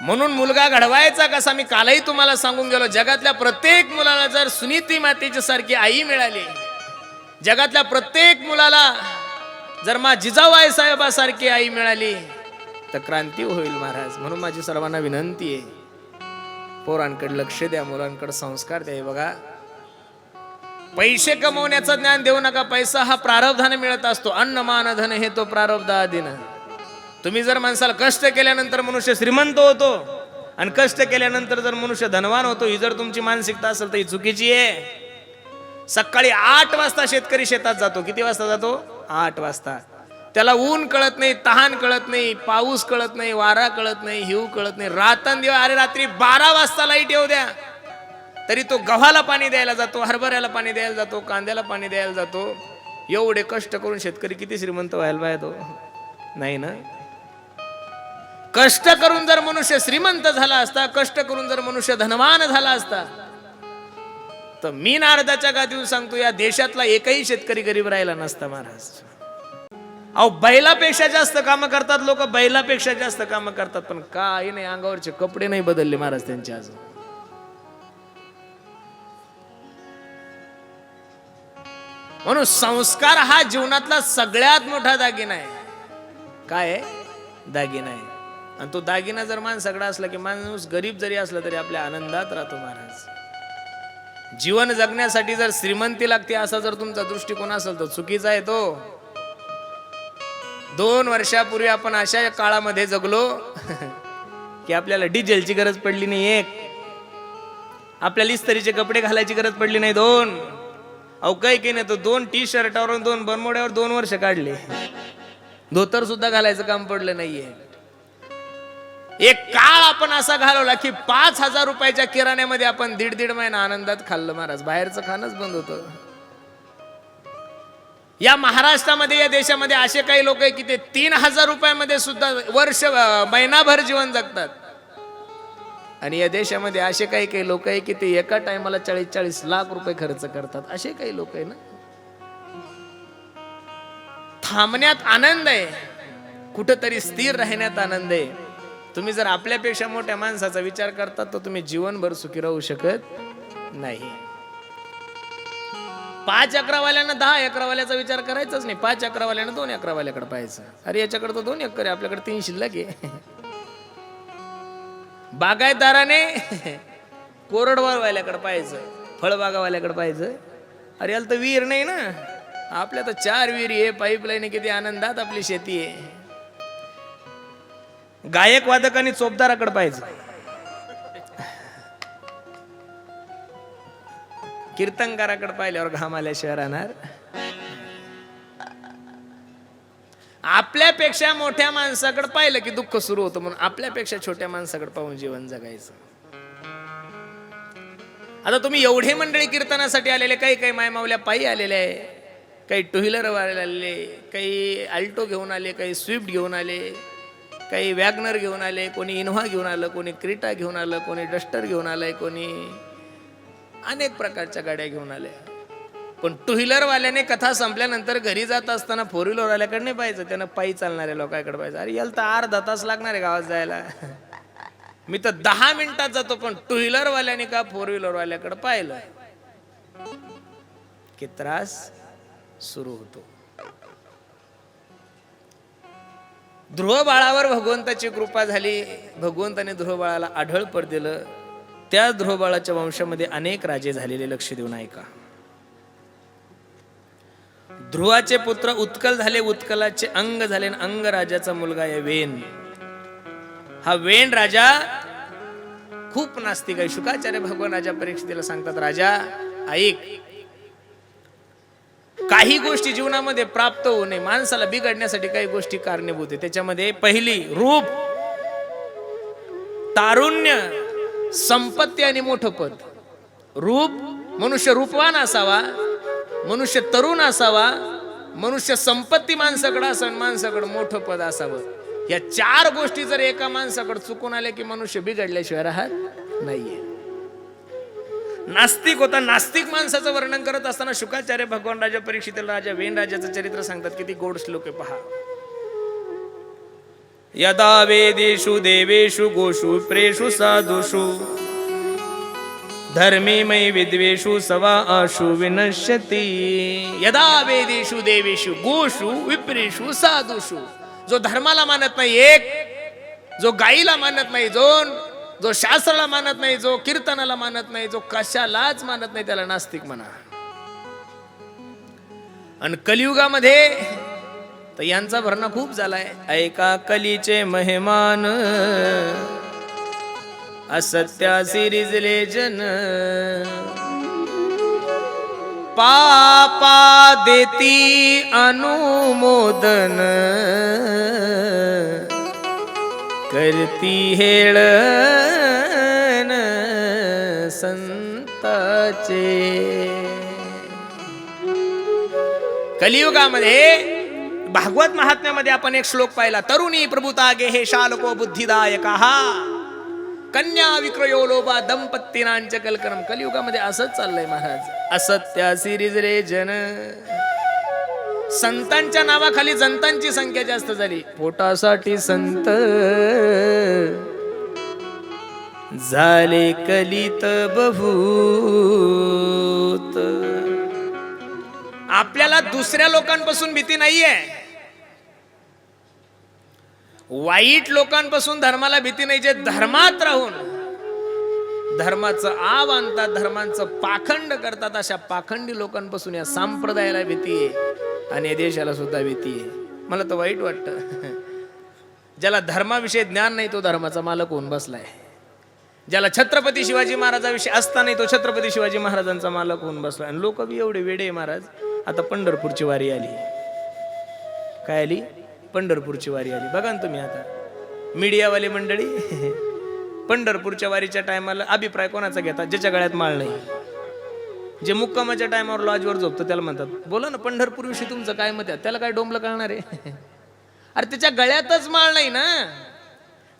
म्हणून मुलगा घडवायचा कसा मी कालही तुम्हाला सांगून गेलो. जगातल्या प्रत्येक मुलाला जर सुनीती मातेची सारखी आई मिळाली जगातल्या प्रत्येक मुलाला जर मा जिजाबाई साहेबासारखी आई मिळाली तर क्रांती होईल महाराज. म्हणून माझी सर्वांना विनंती आहे पोरांकडे लक्ष द्या मुलांकडे संस्कार द्या. बघा पैसे कमवण्याचं ज्ञान देऊ नका. पैसा हा प्रारब्धाने मिळत असतो. अन्न मान धन हे तो प्रारब्ध आधीनं. तुम्ही जर माणसाला कष्ट केल्यानंतर मनुष्य श्रीमंत होतो आणि कष्ट केल्यानंतर जर मनुष्य धनवान होतो ही जर तुमची मानसिकता असेल तर ही चुकीची आहे. सकाळी आठ वाजता शेतकरी शेतात जातो. किती वाजता जातो? आठ वाजता. त्याला ऊन कळत नाही तहान कळत नाही पाऊस कळत नाही वारा कळत नाही हिव कळत नाही. रात्रंदिवस अरे रात्री बारा वाजता लाइट येऊ द्या. तरी तो गव्हाला पाणी द्यायला जातो हरभऱ्याला पाणी द्यायला जातो कांद्याला पाणी द्यायला जातो. एवढे कष्ट करून शेतकरी किती श्रीमंत व्हायला पाहिजे तो? नाही ना? कष्ट करून जर मनुष्य श्रीमंत झाला असता कष्ट करून जर मनुष्य धनवान झाला असता तर मी नारदाच्या गादीवर सांगतो या देशातला एकही शेतकरी गरीब राहिला नसता महाराज. अहो बैलापेक्षा जास्त कामं करतात लोक बैलापेक्षा जास्त कामं करतात पण काही नाही अंगावरचे कपडे नाही बदलले महाराज त्यांचे अजून. म्हणून संस्कार हा जीवनातला सगळ्यात मोठा दागिना आहे. काय दागिना आहे. आणि तो दागिना जर माणसाकडे असला की माणूस गरीब जरी असला तरी आपल्या आनंदात राहतो महाराज. जीवन जगण्यासाठी जर श्रीमंती लागते असा जर तुमचा दृष्टिकोन असेल तर चुकीचा आहे तो. दोन वर्षापूर्वी आपण अशा काळामध्ये जगलो की आपल्याला डिझेलची गरज पडली नाही एक. आपल्याला लिस्तरीचे कपडे घालायची गरज पडली नाही दोन. अहो काही काही नाही तो दोन टी शर्टावर दोन बनमोड्यावर दोन वर्ष काढले. धोतर सुद्धा घालायचं काम पडलं नाहीये. एक काळ आपण असा घालवला की पाच हजार रुपयाच्या किराण्यामध्ये आपण दीड दीड महिना आनंदात खाल्लं महाराज. बाहेरचं खाणंच बंद होतं. या महाराष्ट्रामध्ये या देशामध्ये असे काही लोक आहे की ते तीन हजार रुपयामध्ये सुद्धा वर्ष महिनाभर जीवन जगतात. आणि या देशामध्ये असे काही काही लोक आहे की ते एका टायमाला चाळीस चाळीस लाख रुपये खर्च करतात. असे काही लोक आहे ना? थांबण्यात आनंद आहे. कुठंतरी स्थिर राहण्यात आनंद आहे. तुम्ही जर आपल्यापेक्षा मोठ्या माणसाचा विचार करता तर तुम्ही जीवनभर सुखी राहू शकत नाही. पाच अकरावाल्यांना दहा अकरावाल्याचा विचार करायचाच नाही. पाच अकरावाल्यानं दोन अकरावाल्याकडे पाहायचं. अरे याच्याकडे तर दोन एकर आहे. आपल्याकडे तीन शिल्लक आहे. बागायतदाराने कोरडवाल्याकडे पाहायचं. फळबागावाल्याकडे पाहायचं. अरे याला तर विहीर नाही ना. आपल्या तर चार विहीर आहे. पाईपलाईन किती आनंदात आपली शेती आहे. गायक वादक आणि चोपदाराकडे पाहायचं. कीर्तनकाराकडे पाहिल्यावर घाम आल्याशिवाय राहणार. आपल्यापेक्षा मोठ्या माणसाकडे पाहिलं की दुःख सुरू होतं म्हणून आपल्यापेक्षा छोट्या माणसाकडे पाहून जीवन जगायचं. आता तुम्ही एवढे मंडळी कीर्तनासाठी आलेले काही काही मायमावल्या पायी आलेले आहे काही टू व्हीलर आलेले काही अल्टो घेऊन आले काही स्विफ्ट घेऊन आले काही वॅगनर घेऊन आले कोणी इनोव्हा घेऊन आलं कोणी क्रिटा घेऊन आलं कोणी डस्टर घेऊन आलंय कोणी अनेक प्रकारच्या गाड्या घेऊन आल्या. पण टू व्हीलरवाल्याने कथा संपल्यानंतर घरी जात असताना फोर व्हीलरवाल्याकडे नाही पाहिजे त्यानं पायी चालणाऱ्या लोकांकडे पाहिजे अरे याला तर अर्धा तास लागणार आहे गावात जायला. मी तर दहा मिनिटात जातो पण टू व्हीलरवाल्याने का फोर व्हीलरवाल्याकडे पाहिलं? की त्रास सुरू होतो. ध्रुव बाळावर भगवंताची कृपा झाली. भगवंताने ध्रुव बाळाला आढळ पर दिलं त्या ध्रुव बाळाच्या वंशामध्ये अनेक राजे झालेले लक्ष देऊन ऐका. ध्रुवाचे पुत्र उत्कल झाले उत्कलाचे अंग झाले आणि अंग राजाचा मुलगा आहे वेन हा वेन राजा खूप नास्तिक आहे. शुकाचार्य भगवान राजा परीक्षेला सांगतात राजा ऐक काही गोष्टी जीवनामध्ये प्राप्त होऊ नये. माणसाला बिघडण्यासाठी काही गोष्टी कारणीभूत आहे त्याच्यामध्ये पहिली रूप तारुण्य संपत्ती आणि मोठं पद. रूप मनुष्य रूपवान असावा मनुष्य तरुण असावा मनुष्य संपत्ती माणसाकडं असावं माणसाकडं मोठं पद असावं. या चार गोष्टी जर एका माणसाकडे चुकून आल्या की मनुष्य बिघडल्याशिवाय राहत नाहीये. नास्तिक होता. नास्तिक माणसाचं वर्णन करत असताना शुकाचार्य भगवान राजा परीक्षित राजा वेन राजाचं चरित्र सांगतात. किती गोड श्लोक आहे पहा. यदा वेदेषु देवेषु गोषु प्रेषु साधुषु धर्मीमयी विद्वेषु सवा आशु विनश्यती। यदा वेदेषु देवेषु गोषु विप्रेषु साधुषु जो धर्माला मानत नाही एक जो गाईला मानत नाही जो जो शास्त्राला मानत नाही जो कीर्तनाला मानत नाही जो कशालाच मानत नाही त्याला नास्तिक म्हणा. आणि कलियुगामध्ये तर यांचा भरणा खूप झालाय. ऐका कलीचे मेहमान असत्यासी रिजले जन. पापा देती अनुमोदन. करती हेळ संताचे. कलियुगामध्ये भागवत महात्म्यामध्ये आपण एक श्लोक पाहिला तरुणी प्रभुतागे हे शालको बुद्धिदायक. कन्या विक्रयो लोबा दंपतीनांच कलकरम कलियुगामध्ये असंच चाललंय महाराज. सिरिज रे जन. संतांच्या नावाखाली जनतांची संख्या जास्त झाली. पोटासाठी संत. झाले कलित बहुत. आपल्याला दुसऱ्या लोकांपासून भीती नाहीये. वाईट लोकांपासून धर्माला भीती नाही जे धर्मात राहून. धर्माचं आव आणतात धर्मांचं पाखंड करतात अशा पाखंडी लोकांपासून या संप्रदायाला भीती आहे. आणि या देशाला सुद्धा भीती आहे. मला तर वाईट वाटतं. ज्याला धर्माविषयी ज्ञान नाही तो धर्माचा मालक होऊन बसलाय. ज्याला छत्रपती शिवाजी महाराजाविषयी नाही तो छत्रपती शिवाजी महाराजांचा मालक होऊन बसला आणि लोक बी एवढे वेडे आहे महाराज. आता पंढरपूरची वारी आली. काय आली? पंढरपूरची वारी आली. बघा ना तुम्ही आता. मीडियावाली मंडळी पंढरपूरच्या वारीच्या टायमाला अभिप्राय कोणाचा घेता ज्याच्या गळ्यात माळ नाही. जे मुक्कामाच्या टायमावर लॉजवर झोपतो त्याला म्हणतात बोला ना पंढरपूर विषयी तुमचं काय मत आहे? त्याला काय डोंबलं कळणार आहे? अरे त्याच्या गळ्यातच माळ नाही ना.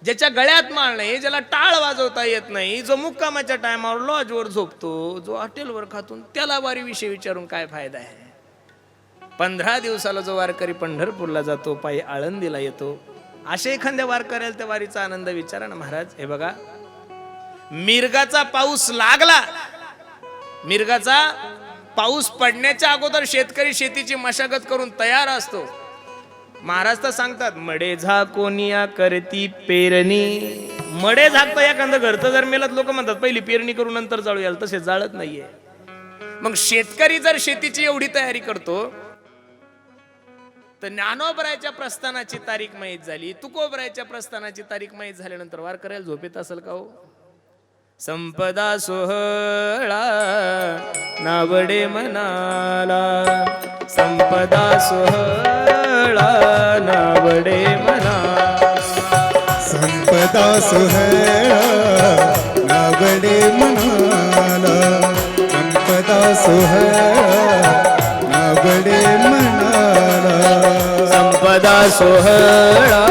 ज्याच्या गळ्यात माळ नाही ज्याला टाळ वाजवता येत नाही जो मुक्कामाच्या टायमावर लॉजवर झोपतो जो हॉटेलवर खातून त्याला वारीविषयी विचारून काय फायदा आहे? पंधरा दिवसाला जो वारकरी पंढरपूरला जातो पायी आळंदीला येतो अशा एखाद्या वारकऱ्याला त्या वारीचा आनंद विचारा ना महाराज. हे बघा मिरगाचा पाऊस लागला मिरगाचा पाऊस पडण्याच्या अगोदर शेतकरी शेतीची मशागत करून तयार असतो. महाराज तर सांगतात मडे झाकोनिया करती पेरणी. मडे झाकतं एखादं घरचं जर मेलत लोक म्हणतात पहिली पेरणी करून नंतर जाळू. याल तसे जाळत नाहीये. मग शेतकरी जर शेतीची एवढी तयारी करतो तर ज्ञानोबरायच्या प्रस्थानाची तारीख माहीत झाली. तुकोबरायच्या प्रस्थानाची तारीख माहीत झाल्यानंतर वार करायला झोपेत असेल का हो? संपदा सोहळा नावडे मनाला. संपदा सोहळा नावडे मना. संपदा सोहळा नावडे मनाला. संपदा सोहळा नावडे मनाला. संपदा सोहळा